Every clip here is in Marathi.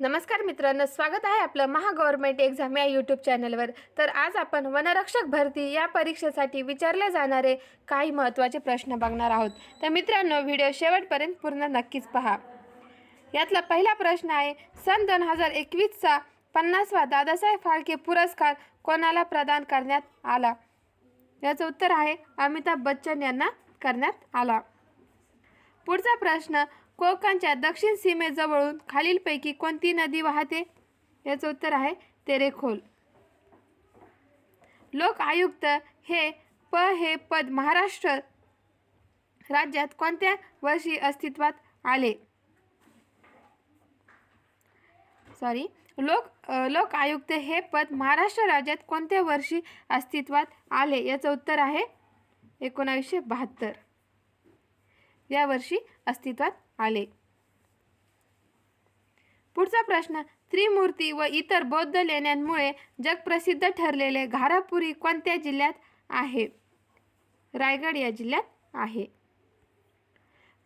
नमस्कार मित्रांनो स्वागत आहे आपलं महागव्हर्मेंट एक्झाम या यूट्यूब चॅनलवर. तर आज आपण वनरक्षक भरती या परीक्षेसाठी विचारले जाणारे काही महत्त्वाचे प्रश्न बघणार आहोत. तर मित्रांनो व्हिडिओ शेवटपर्यंत पूर्ण नक्कीच पहा. यातला पहिला प्रश्न आहे सन दोन हजार एकवीसचा पन्नासवा दादासाहेब फाळके पुरस्कार कोणाला प्रदान करण्यात आला? याचं उत्तर आहे अमिताभ बच्चन यांना करण्यात आला. पुढचा प्रश्न कोकणच्या दक्षिण सीमेजवळून खालीलपैकी कोणती नदी वाहते? याचं उत्तर आहे तेरेखोल. लोक आयुक्त हे प हे पद महाराष्ट्र राज्यात कोणत्या वर्षी अस्तित्वात आले? सॉरी लोक लोक आयुक्त हे पद महाराष्ट्र राज्यात कोणत्या वर्षी अस्तित्वात आले? याचं उत्तर आहे एकोणावीसशे बहात्तर. या वर्षी अस्तित्वात आले. पुढचा प्रश्न त्रिमूर्ती व इतर बौद्ध लेण्यांमुळे जगप्रसिद्ध ठरलेले घारापुरी कोणत्या जिल्ह्यात आहे? रायगड या जिल्ह्यात आहे.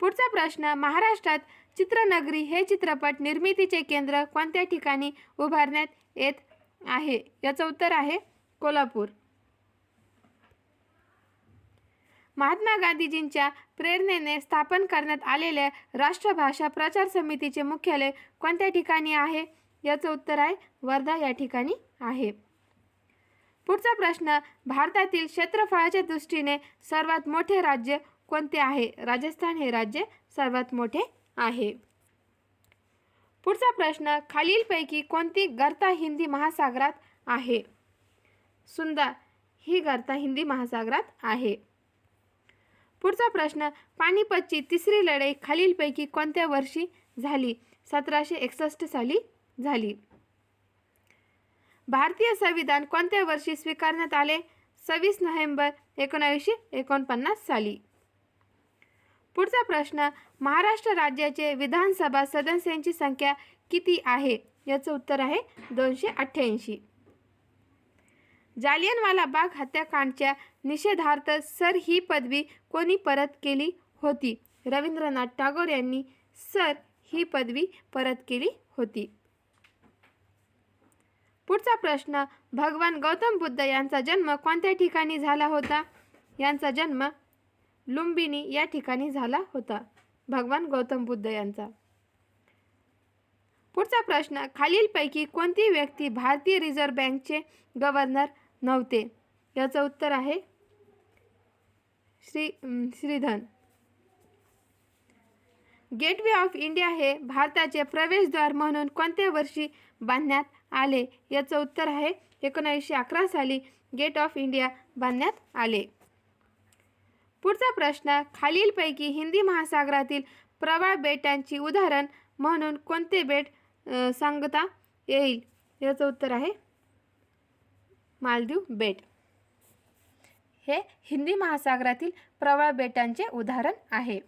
पुढचा प्रश्न महाराष्ट्रात चित्रनगरी हे चित्रपट निर्मितीचे केंद्र कोणत्या ठिकाणी उभारण्यात येत आहे? याचं उत्तर आहे कोल्हापूर. महात्मा गांधीजींच्या प्रेरणेने स्थापन करण्यात आलेल्या राष्ट्रभाषा प्रचार समितीचे मुख्यालय कोणत्या ठिकाणी आहे? याचं उत्तर आहे वर्धा या ठिकाणी आहे. पुढचा प्रश्न भारतातील क्षेत्रफळाच्या दृष्टीने सर्वात मोठे राज्य कोणते आहे? राजस्थान हे राज्य सर्वात मोठे आहे. पुढचा प्रश्न खालीलपैकी कोणती गर्ता हिंदी महासागरात आहे? सुंदा ही गर्ता हिंदी महासागरात आहे. पुढचा प्रश्न पानिपतची तिसरी लढाई खालीलपैकी कोणत्या वर्षी झाली? सतराशे एकसष्ट साली झाली. भारतीय संविधान कोणत्या वर्षी स्वीकारण्यात आले? सव्वीस नोव्हेंबर एकोणावीसशे एकोणपन्नास साली. पुढचा प्रश्न महाराष्ट्र राज्याचे विधानसभा सदस्यांची संख्या किती आहे? याचं उत्तर आहे दोनशे अठ्ठ्याऐंशी. जालियनवाला बाग हत्याकांडच्या निषेधार्थ सर ही पदवी कोणी परत केली होती? रवींद्रनाथ टागोर यांनी सर ही पदवी परत केली होती. पुढचा प्रश्न भगवान गौतम बुद्ध यांचा जन्म कोणत्या ठिकाणी झाला होता? यांचा जन्म लुंबिनी या ठिकाणी झाला होता भगवान गौतम बुद्ध यांचा. पुढचा प्रश्न खालीलपैकी कोणती व्यक्ती भारतीय रिझर्व्ह बँकचे गव्हर्नर नव्हते. याचं उत्तर आहे Shri Shridhan. Gateway of India हे भारताचे प्रवेशद्वार म्हणून कोणत्या वर्षी बांधण्यात आले? याचं उत्तर आहे एकोणावीसशे अकरा साली गेट ऑफ इंडिया बांधण्यात आले. पुढचा प्रश्न खालीलपैकी हिंदी महासागरातील प्रवाळ बेटांची उदाहरण म्हणून कोणते बेट सांगता येईल? याचं उत्तर आहे मालदीव बेट. हे हिंदी महासागरातील प्रवळ बेटांचे उदाहरण आहे.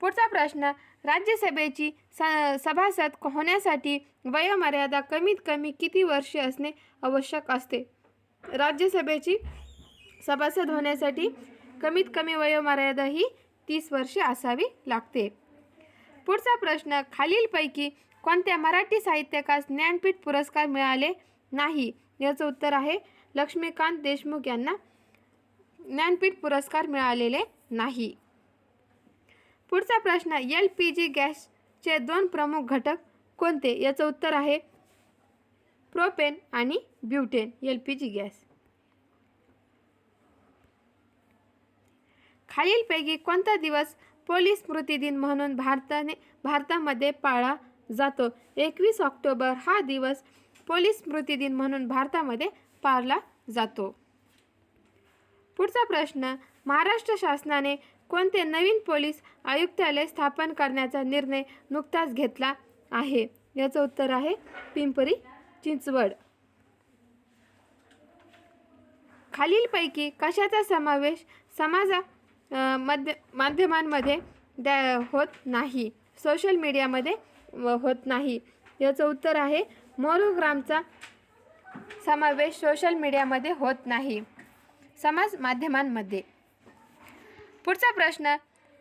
पुढचा प्रश्न राज्यसभेची स सभासद होण्यासाठी वयोमर्यादा कमीत कमी किती वर्षे असणे आवश्यक असते? राज्यसभेची सभासद होण्यासाठी कमीत कमी वयोमर्यादा ही तीस वर्षे असावी लागते. पुढचा प्रश्न खालीलपैकी कोणत्या मराठी साहित्यकास ज्ञानपीठ पुरस्कार मिळाले? नाही. याचं उत्तर आहे लक्ष्मीकांत देशमुख यांना ज्ञानपीठ पुरस्कार मिळालेले नाही. पुढचा प्रश्न एल पी जी गॅसचे दोन प्रमुख घटक कोणते? याचं उत्तर आहे प्रोपेन आणि butane L P G gas. खालीलपैकी कोणता दिवस पोलीस स्मृती दिन म्हणून भारताने भारतामध्ये पाळला जातो? एकवीस ऑक्टोबर हा दिवस पोलीस स्मृती दिन म्हणून भारतामध्ये पाळला जातो. पुढचा प्रश्न महाराष्ट्र शासनाने कोणते नवीन पोलीस आयुक्तालय स्थापन करण्याचा निर्णय नुकताच घेतला आहे? याचं उत्तर आहे पिंपरी चिंचवड. खालीलपैकी कशाचा समावेश समाजा मध्य माध्यमांमध्ये द्या होत नाही? सोशल मीडियामध्ये व होत नाही. याचं उत्तर आहे मोनोग्रामचा समावेश सोशल मीडियामध्ये होत नाही. समाज माध्यमांमध्ये. पुढचा प्रश्न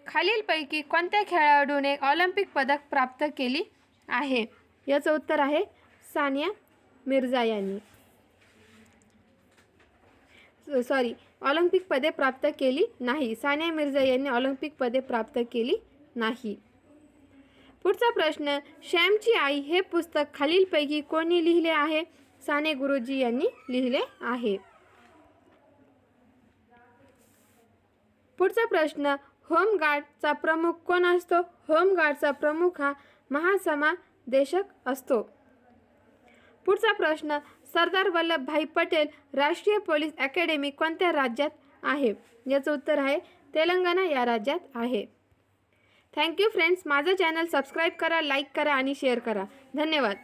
खालीलपैकी कोणत्या खेळाडूने ऑलिम्पिक पदक प्राप्त केली आहे? याचं उत्तर आहे सानिया मिर्झा यांनी. सॉरी ऑलिम्पिक पदे प्राप्त केली नाही. सानिया मिर्झा यांनी ऑलिम्पिक पदे प्राप्त केली नाही. पुढचा प्रश्न श्यामची आई हे पुस्तक खालीलपैकी कोणी लिहिले आहे? साने गुरुजी यांनी लिहिले आहे. पुढचा प्रश्न होमगार्डचा प्रमुख कोण असतो? होमगार्डचा प्रमुख हा महासमादेशक असतो. पुढचा प्रश्न सरदार वल्लभभाई पटेल राष्ट्रीय पोलीस अकॅडमी कोणत्या राज्यात आहे? याचं उत्तर आहे तेलंगणा या राज्यात आहे. Thank you friends. माझं चॅनल सबस्क्राईब करा लाईक करा आणि शेअर करा. धन्यवाद.